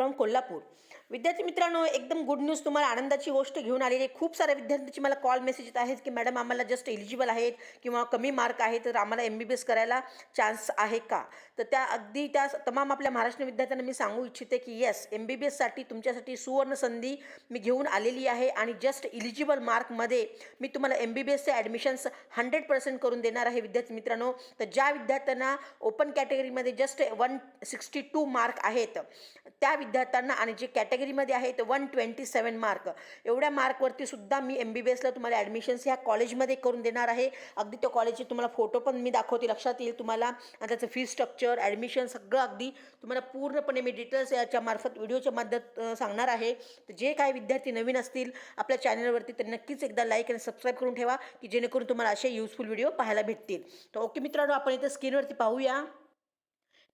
From Kolhapur. विद्यार्थी मित्रांनो एकदम गुड न्यूज तुम्हाला आनंदाची गोष्ट घेऊन आलेली आहे. खूप साऱ्या विद्यार्थ्यांची मला कॉल मेसेज येत आहेत की मॅडम आम्हाला जस्ट एलिजिबल आहेत किंवा कमी मार्क आहेत तर आम्हाला एम बी बी एस करायला चान्स आहे का? तर त्या अगदी त्या तमाम आपल्या महाराष्ट्र विद्यार्थ्यांना मी सांगू इच्छिते की येस एम बी बी एससाठी तुमच्यासाठी सुवर्ण संधी मी घेऊन आलेली आहे आणि जस्ट इलिजिबल मार्कमध्ये मी तुम्हाला एम बी बी एसचे ॲडमिशन्स हंड्रेड पर्सेंट करून देणार आहे. विद्यार्थी मित्रांनो तर ज्या विद्यार्थ्यांना ओपन कॅटेगरीमध्ये just one sixty two mark आहेत त्या विद्यार्थ्यांना आणि जे कॅटेगरीमध्ये आहेत वन ट्वेंटी सेवन मार्क एवढ्या मार्कवरती सुद्धा मी एम बी बी एसला तुम्हाला ॲडमिशन्स ह्या कॉलेजमध्ये करून देणार आहे. अगदी त्या कॉलेजचे तुम्हाला फोटो पण मी दाखवते. लक्षात येईल तुम्हाला. आणि त्याचं फी स्ट्रक्चर ॲडमिशन सगळं अगदी तुम्हाला पूर्णपणे मी डिटेल्स याच्या मार्फत व्हिडिओच्या मदत सांगणार आहे. तर जे काही विद्यार्थी नवीन असतील आपल्या चॅनलवरती तर नक्कीच एकदा लाईक आणि सबस्क्राईब करून ठेवा की जेणेकरून तुम्हाला असे युजफुल व्हिडिओ पाहायला भेटतील. तर ओके मित्रांनो आपण इथं स्क्रीनवरती पाहूया.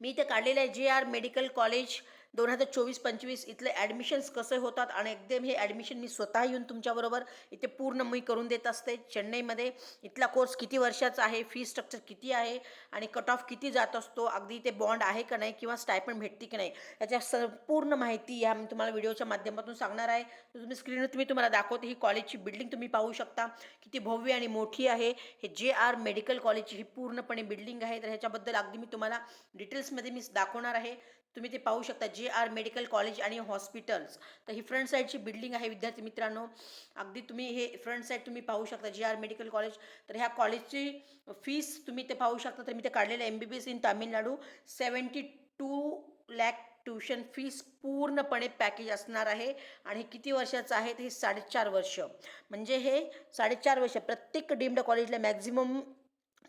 मी इथे काढलेलं आहे जे आर मेडिकल कॉलेज दोन हजार चोवीस पंचवीस इथले ॲडमिशन्स कसे होतात आणि एकदम हे ॲडमिशन मी स्वतः येऊन तुमच्याबरोबर इथे पूर्ण मी करून देत असते. चेन्नईमध्ये इथला कोर्स किती वर्षाचा आहे फी स्ट्रक्चर किती आहे आणि कट ऑफ किती जात असतो अगदी इथे बॉन्ड आहे का नाही किंवा स्टायपण भेटते की नाही याच्या संपूर्ण माहिती ह्या मी तुम्हाला व्हिडिओच्या माध्यमातून सांगणार आहे. तर तुम्ही स्क्रीनवर तुम्ही तुम्हाला दाखवते ही कॉलेजची बिल्डिंग तुम्ही पाहू शकता. किती भव्य आणि मोठी आहे. हे जे आर मेडिकल कॉलेजची ही पूर्णपणे बिल्डिंग आहे. तर ह्याच्याबद्दल अगदी मी तुम्हाला डिटेल्समध्ये मी दाखवणार आहे. तुम्ही ते पाहू शकता जे आर मेडिकल कॉलेज आणि हॉस्पिटल्स. तर ही फ्रंट साईडची बिल्डिंग आहे विद्यार्थी मित्रांनो. अगदी तुम्ही हे फ्रंट साईड तुम्ही पाहू शकता जे आर मेडिकल कॉलेज. तर ह्या कॉलेजची फीस तुम्ही ते पाहू शकता. तर मी ते काढलेलं M B B S in Tamil Nadu seventy two lakh tuition fees पूर्णपणे पॅकेज असणार आहे. आणि किती वर्षाचं आहे? ते हे साडेचार वर्ष. म्हणजे हे साडेचार वर्ष. प्रत्येक डीम्ड कॉलेजला मॅक्झिमम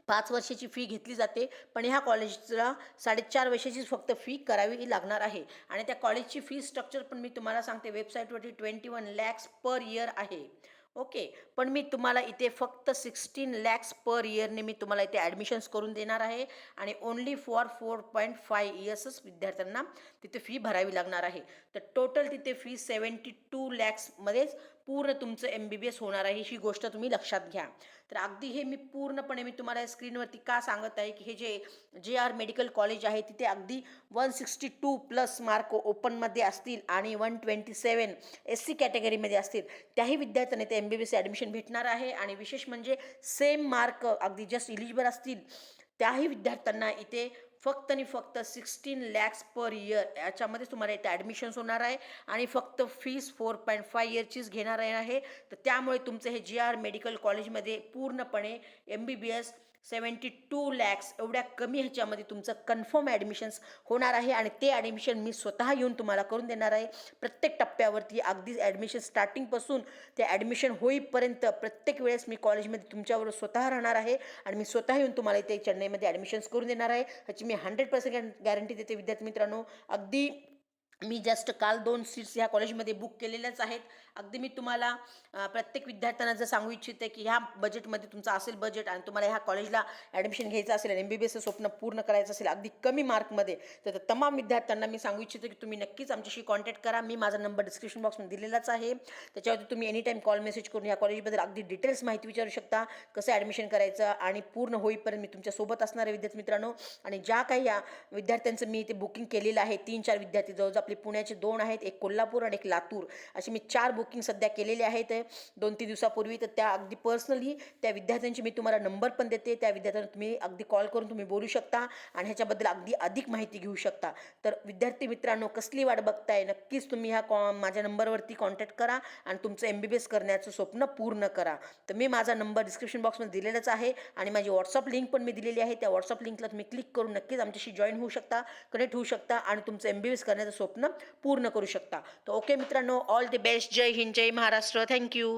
पाच वर्षाची फी घेतली जाते पण ह्या कॉलेजला साडेचार वर्षाचीच फक्त फी करावी लागणार आहे. आणि त्या कॉलेजची फी स्ट्रक्चर पण मी तुम्हाला सांगते वेबसाईटवरती twenty one lakhs per year आहे. ओके पण मी तुम्हाला इथे फक्त सिक्स्टीन लॅक्स पर इयरने मी तुम्हाला इथे ॲडमिशन्स करून देणार आहे. आणि only for four point five इयर्सच विद्यार्थ्यांना तिथे फी भरावी लागणार आहे. तर टोटल तिथे फी सेवन्टी टू लॅक्समध्येच पूर्ण तुमचं एम बी बी एस होणार आहे ही गोष्ट तुम्ही लक्षात घ्या. तर अगदी हे मी पूर्णपणे मी तुम्हाला स्क्रीनवरती का सांगत आहे की हे जे जे आर मेडिकल कॉलेज आहे तिथे अगदी one sixty two plus mark ओपनमध्ये असतील आणि one twenty seven S C कॅटेगरीमध्ये असतील त्याही विद्यार्थ्यांना ते M B B S admission भेटणार आहे. आणि विशेष म्हणजे सेम मार्क अगदी जस्ट इलिजिबल असतील त्याही विद्यार्थ्यांना इथे फक्त आणि फक्त सिक्स्टीन लॅक्स पर इयर याच्यामध्ये तुम्हाला इथे ॲडमिशन्स होणार आहे आणि फक्त फीस फोर पॉईंट फाय इयरचीच घेणार आहे. तर त्यामुळे तुमचं हे जी आर मेडिकल कॉलेजमध्ये पूर्णपणे M B B S seventy two lakhs एवढ्या कमी ह्याच्यामध्ये तुमचं कन्फर्म ॲडमिशन्स होणार आहे आणि ते ॲडमिशन मी स्वतः येऊन तुम्हाला करून देणार आहे. प्रत्येक टप्प्यावरती अगदी ॲडमिशन स्टार्टिंगपासून ते ॲडमिशन होईपर्यंत प्रत्येक वेळेस मी कॉलेजमध्ये तुमच्यावर स्वतः राहणार आहे आणि मी स्वतः येऊन तुम्हाला इथे चेन्नईमध्ये ॲडमिशन्स करून देणार आहे. ह्याची मी हंड्रेड पर्सेंट गॅरंटी देते विद्यार्थी मित्रांनो. अगदी मी जस्ट काल दोन सीट्स ह्या कॉलेजमध्ये बुक केलेल्याच आहेत. अगदी मी तुम्हाला प्रत्येक विद्यार्थ्यांना जर सांगू इच्छिते की ह्या बजेटमध्ये तुमचं असेल बजेट आणि तुम्हाला ह्या कॉलेजला ॲडमिशन घ्यायचं असेल एम बी बी एसचं स्वप्न पूर्ण करायचं असेल अगदी कमी मार्कमध्ये तर तमाम विद्यार्थ्यांना मी सांगू इच्छिते की तुम्ही नक्कीच आमच्याशी कॉन्टॅक्ट करा. मी माझा नंबर डिस्क्रिप्शन बॉक्समध्ये दिलेलाच आहे. त्याच्यावरती तुम्ही एनी टाईम कॉल मेसेज करून ह्या कॉलेजबद्दल अगदी डिटेल्स माहिती विचारू शकता. कसं ॲडमिशन करायचं आणि पूर्ण होईपर्यंत मी तुमच्यासोबत असणाऱ्या विद्यार्थी मित्रांनो आणि ज्या काही या विद्यार्थ्यांचं मी इथे बुकिंग केलेलं आहे तीन चार विद्यार्थी जवळजवळ आपले पुण्याचे दोन आहेत एक कोल्हापूर आणि एक लातूर. असे मी चार बुकिंग सध्या केलेले आहेत. दोन तीन दिवसापूर्वी तर त्या अगदी पर्सनली त्या विद्यार्थ्यांची मी तुम्हाला नंबर पण देते. त्या विद्यार्थ्यांना तुम्ही अगदी कॉल करून तुम्ही बोलू शकता आणि ह्याच्याबद्दल अगदी अधिक माहिती घेऊ शकता. तर विद्यार्थी मित्रांनो कसली वाट बघताय? नक्कीच तुम्ही ह्या कॉ माझ्या नंबरवरती कॉन्टॅक्ट करा आणि तुमचं एम बी बी एस करण्याचं स्वप्न पूर्ण करा. तर मी माझा नंबर डिस्क्रिप्शन बॉक्समध्ये दिलेलाच आहे आणि माझी व्हॉट्सअप लिंक पण मी दिलेली आहे. त्या व्हॉट्सअप लिंकला तुम्ही क्लिक करून नक्कीच आमच्याशी जॉईन होऊ शकता कनेक्ट होऊ शकता आणि तुमचं एम बी बी एस करण्याचं स्वप्न स्वप्न पूर्ण करू शकता. तर ओके मित्रांनो ऑल द बेस्ट जय हिंद जय महाराष्ट्र. Thank you